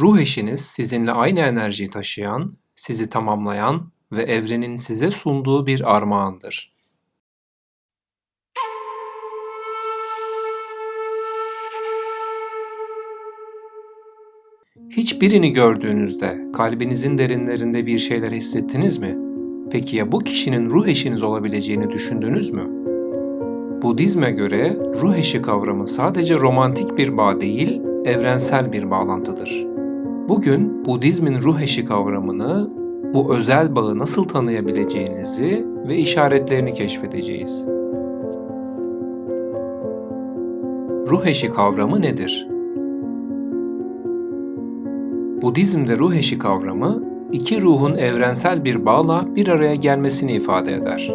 Ruh eşiniz sizinle aynı enerjiyi taşıyan, sizi tamamlayan ve evrenin size sunduğu bir armağandır. Hiçbirini gördüğünüzde kalbinizin derinlerinde bir şeyler hissettiniz mi? Peki ya bu kişinin ruh eşiniz olabileceğini düşündünüz mü? Budizme göre ruh eşi kavramı sadece romantik bir bağ değil, evrensel bir bağlantıdır. Bugün Budizmin ruh eşi kavramını, bu özel bağı nasıl tanıyabileceğinizi ve işaretlerini keşfedeceğiz. Ruh eşi kavramı nedir? Budizm'de ruh eşi kavramı, iki ruhun evrensel bir bağla bir araya gelmesini ifade eder.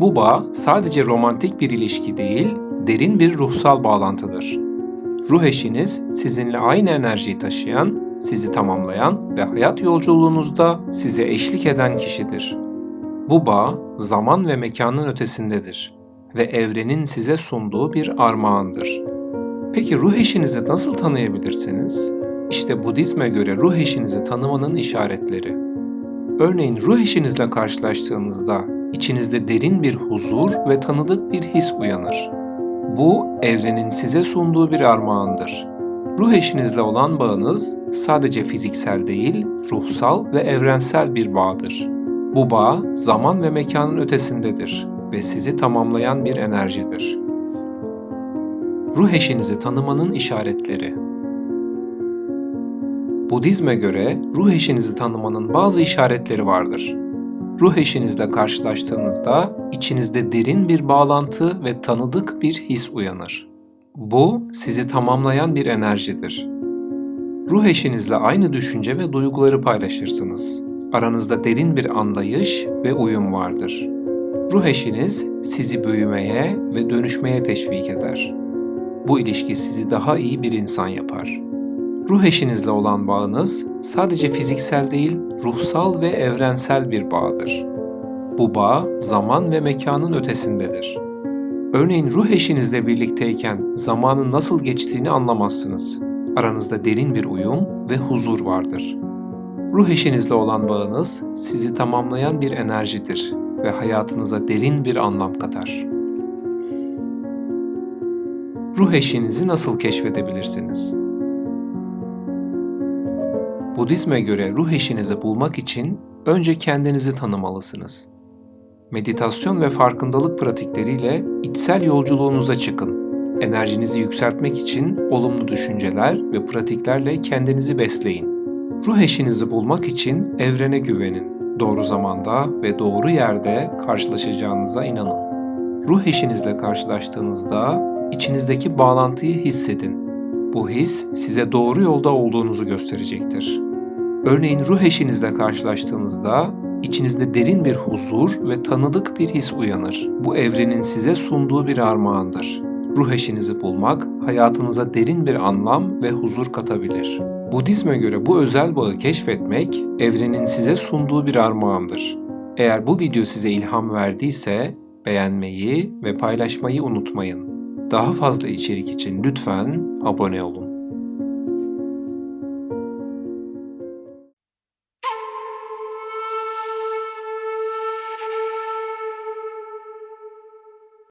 Bu bağ sadece romantik bir ilişki değil, derin bir ruhsal bağlantıdır. Ruh eşiniz sizinle aynı enerjiyi taşıyan, sizi tamamlayan ve hayat yolculuğunuzda size eşlik eden kişidir. Bu bağ zaman ve mekanın ötesindedir ve evrenin size sunduğu bir armağandır. Peki ruh eşinizi nasıl tanıyabilirsiniz? İşte Budizme göre ruh eşinizi tanımanın işaretleri. Örneğin ruh eşinizle karşılaştığınızda içinizde derin bir huzur ve tanıdık bir his uyanır. Bu evrenin size sunduğu bir armağandır. Ruh eşinizle olan bağınız sadece fiziksel değil, ruhsal ve evrensel bir bağdır. Bu bağ zaman ve mekanın ötesindedir ve sizi tamamlayan bir enerjidir. Ruh eşinizi tanımanın işaretleri Budizme göre ruh eşinizi tanımanın bazı işaretleri vardır. Ruh eşinizle karşılaştığınızda içinizde derin bir bağlantı ve tanıdık bir his uyanır. Bu sizi tamamlayan bir enerjidir. Ruh eşinizle aynı düşünce ve duyguları paylaşırsınız. Aranızda derin bir anlayış ve uyum vardır. Ruh eşiniz sizi büyümeye ve dönüşmeye teşvik eder. Bu ilişki sizi daha iyi bir insan yapar. Ruh eşinizle olan bağınız sadece fiziksel değil, ruhsal ve evrensel bir bağdır. Bu bağ zaman ve mekanın ötesindedir. Örneğin ruh eşinizle birlikteyken zamanın nasıl geçtiğini anlamazsınız. Aranızda derin bir uyum ve huzur vardır. Ruh eşinizle olan bağınız sizi tamamlayan bir enerjidir ve hayatınıza derin bir anlam katar. Ruh eşinizi nasıl keşfedebilirsiniz? Budizme göre ruh eşinizi bulmak için önce kendinizi tanımalısınız. Meditasyon ve farkındalık pratikleriyle içsel yolculuğunuza çıkın. Enerjinizi yükseltmek için olumlu düşünceler ve pratiklerle kendinizi besleyin. Ruh eşinizi bulmak için evrene güvenin. Doğru zamanda ve doğru yerde karşılaşacağınıza inanın. Ruh eşinizle karşılaştığınızda içinizdeki bağlantıyı hissedin. Bu his size doğru yolda olduğunuzu gösterecektir. Örneğin ruh eşinizle karşılaştığınızda içinizde derin bir huzur ve tanıdık bir his uyanır. Bu evrenin size sunduğu bir armağandır. Ruh eşinizi bulmak hayatınıza derin bir anlam ve huzur katabilir. Budizme göre bu özel bağı keşfetmek evrenin size sunduğu bir armağandır. Eğer bu video size ilham verdiyse beğenmeyi ve paylaşmayı unutmayın. Daha fazla içerik için lütfen abone olun.